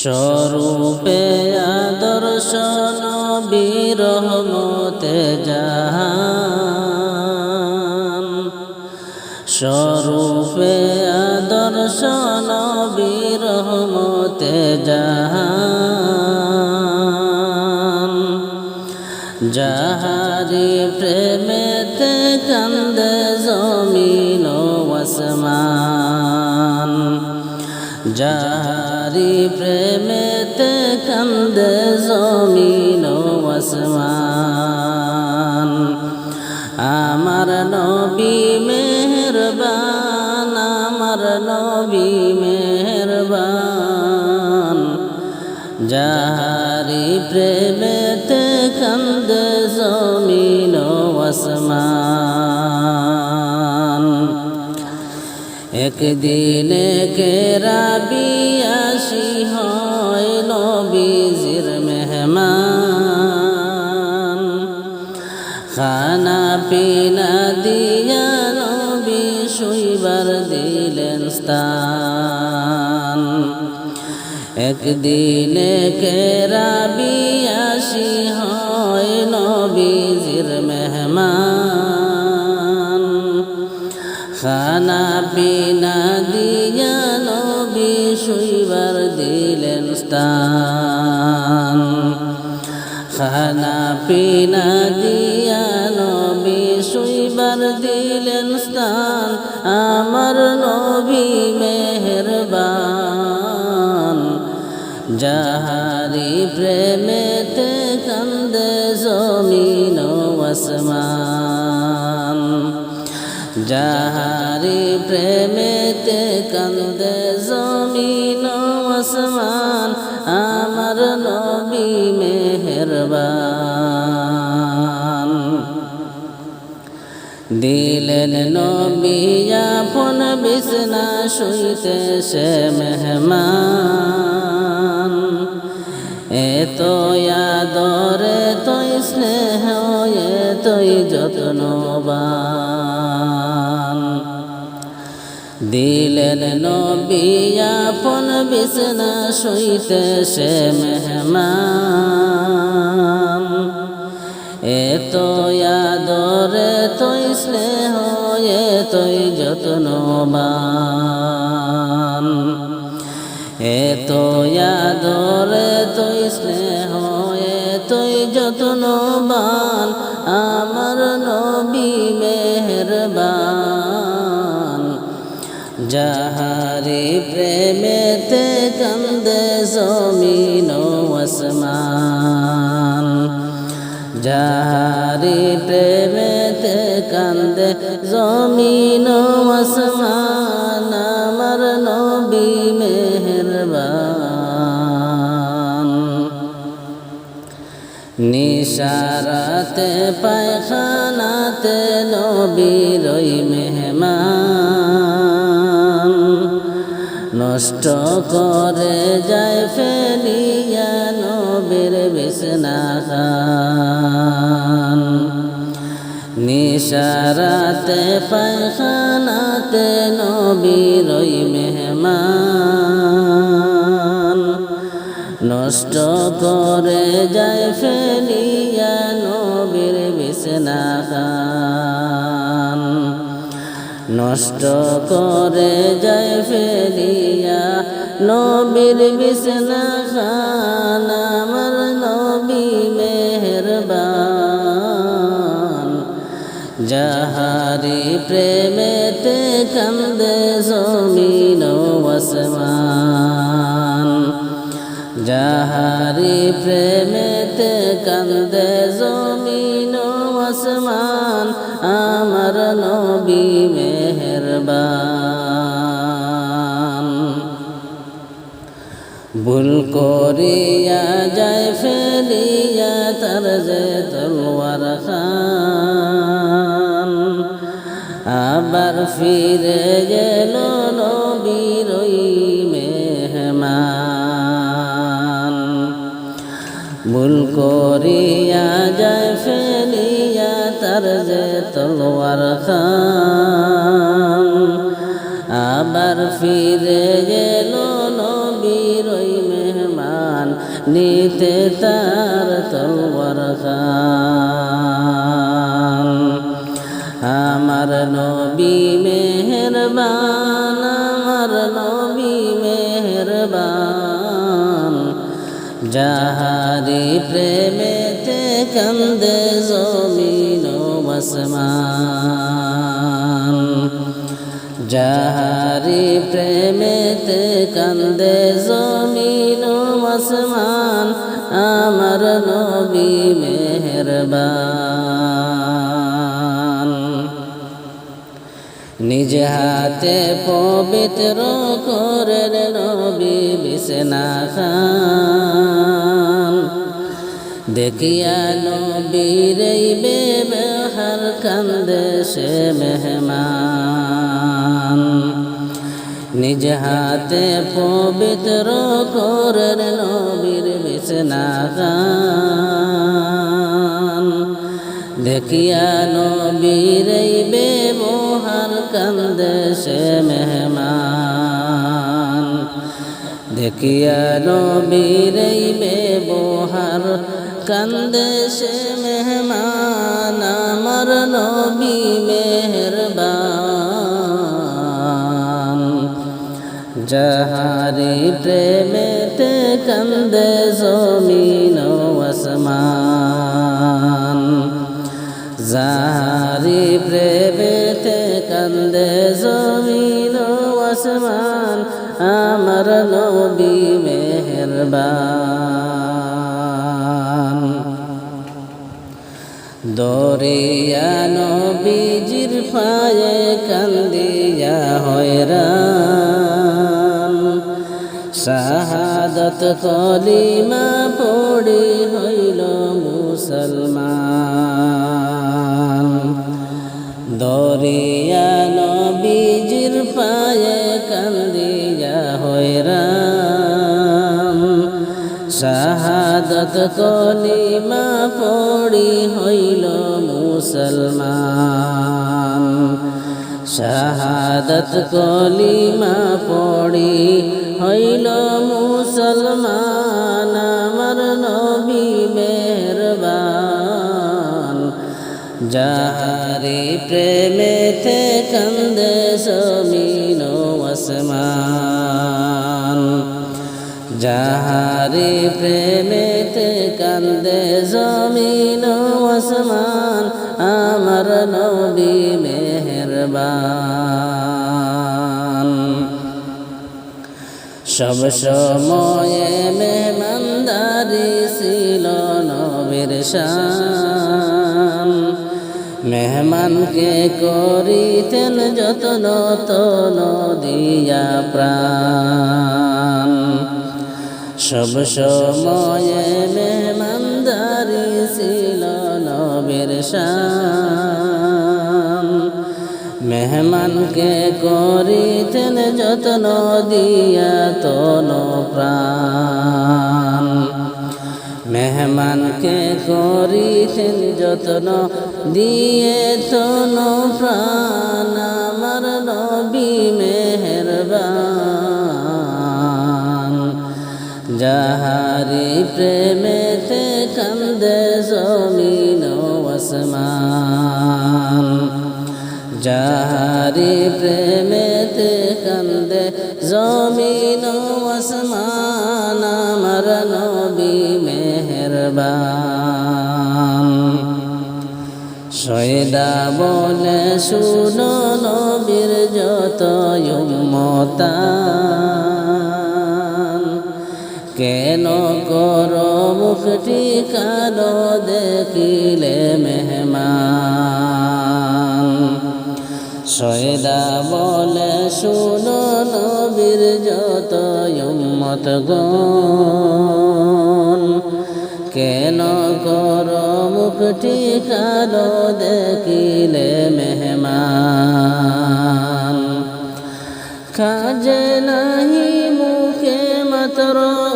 স্বরূপে আদর্শ নবীর রহমতে জাহান। স্বরূপে আদর্শ নবীর রহমতে জাহান। যাহারি প্রেমেতে কান্দে জমিন ওসমান যাহারি প্রেমেতে কান্দে জমিন ওসমান আমার নবী মেহরবান, আমার নবী মেহরবান। যাহারি প্রেমেতে কান্দে জমিন ওসমান একদিনে কেরাবি খানা পিনা দিয়া নবী শুইবার দিলেন স্থান। একদিনে কেরাবি আসি হয় নবীজির মেহমান। খানা পিনা দিয়া নবী শুইবার দিলেন স্থান। খানা পিনা দিয়া আমার নবী মেহরবান। যাহারি প্রেমেতে কান্দে জমিন আসমান। যাহারি প্রেমেতে কান্দে জমিন আসমান, আমার নবী মেহরবান। দিলেন নবিয়া ফোন বিছনা শুইতে সে মেহমান। এত আদরে তৈ স্নেহ তৈ যত্নবান। দিলেন নবিয়া ফোন বিছনা শুইতে সে মেহমান। এত আদরে তৈ স্নেহ তৈ যত্নবান এত আদরে তৈ স্নেহ এ তৈ যত্নবান আমার নবী মেহরবান। যাহারি প্রেমেতে কান্দে জমিন কান্দে, জমিন আসমান, আমার নবী মেহরবান। নিশারাতে, পায়খানাতে নবীর ওই মেহমান। নষ্ট করে যায়, ফেলিয়া নবীর বিছনা নিশারাতে পায়খানাতে নবীর ওই মেহমান। নষ্ট করে যায় ফেলিয়া নবীর বিছনা খান নষ্ট করে যায় ফেলিয়া নবীর বিছনা খান প্রেমেতে কান্দে জমিন আসমান। যাহারি প্রেমেতে কান্দে জমিন আসমান, আমার নবী মেহরবান। ভুল করিয়া যায় ফেলিয়া তার যে তলোয়ার খান আবার ফিরে গেল নবীর মেহমান। ভুল করিয়া যায় ফেলিয়া তার যে তলোয়ার খান। আবার ফিরে গেল নবীর মেহমান, নিতে তার তলওয়ার খান। আমার নবী মেহেরবান, আমার নবী মেহেরবান। যাহারি প্রেমেতে কান্দে জমিন আসমান। যাহারি প্রেমেতে কান্দে জমিন আসমান, আমার নবী মেহেরবান। নিজ হাতে পবিত্র করেন নবী বিছনা খান। দেখিয়া নবীর এই বেবহার কান্দে সে মেহমান। নিজ হাতে পবিত্র করেন নবীর বিছনা খান। দেখিয়া নবীর ব্যবহার সে মেহমান দেখিয়া নবীর এই ব্যবহার কান্দে সে মেহমান আমার নবী মেহরবান যাহারি প্রেমেতে কান্দে জমিন আসমান যাহারি প্রেমেতে আমার নবী মেহরবান। দরিয়া নবীজির পায়ে কান্দিয়া হয়রান। শাহাদত কলিমা পড়ি হইল মুসলমান। দরিয়া শাহাদত কলিমা পড়ি হইল মুসলমান। শাহাদত কলিমা পড়ি হইল মুসলমান, আমার নবী মেহরবান। যাহারি প্রেমেতে কান্দে জমিন আসমান। যাহারি প্রেমেতে কান্দে জমিন আসমান, আমার নবী মেহরবান। সব সময়ে মেহমানদারি ছিল নবীর শান। মেহমানকে করিতেন যতন তন দিয়া প্রাণ। সব সময়ে মেহমানদারি ছিল নবীর শান। মেহমানকে করিতেন যতন দিয়া তন প্রাণ। মেহমানকে করিতেন যত্ন দিয়ে তন প্রাণ। আমার নবী মেহরবান। যাহারি প্রেমেতে কান্দে জমিন আসমান। যাহারি প্রেমেতে কান্দে জমিন আসমান, আমার নবী মেহরবান। সৈদা বলে, শুনো নবীর যত উম্মতান কেন কর মুখটি কালো দেখিলে মেহমান? সৈদা বলে, শুনো নবীর যত উম্মত গণ। কেন কর মুখটি কালো দেখিলে মেহমান? কাজে নাহি মুখে মাত্র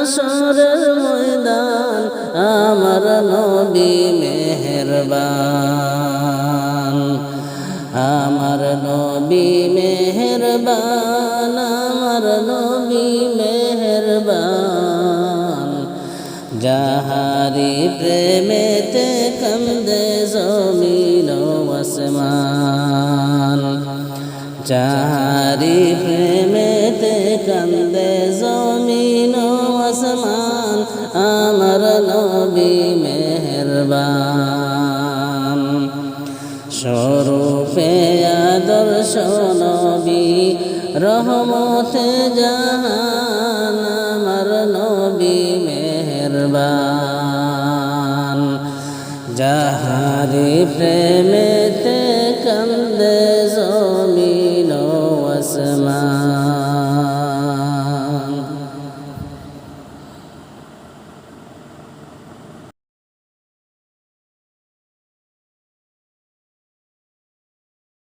হাসরের ময়দান, আমার নবী মেহেরবান। আমার নবী মেহেরবান, আমার নবী মেহেরবান। যাহারি প্রেমেতে কন্দে জমিন আসমান, যাহারি প্রেমেতে কন্দে নবী মেহেরবান। স্বরূপে আদর্শ নবী রহমতে জাহান আমার নবী মেহেরবান। যাহারি প্রেমেতে কন্দে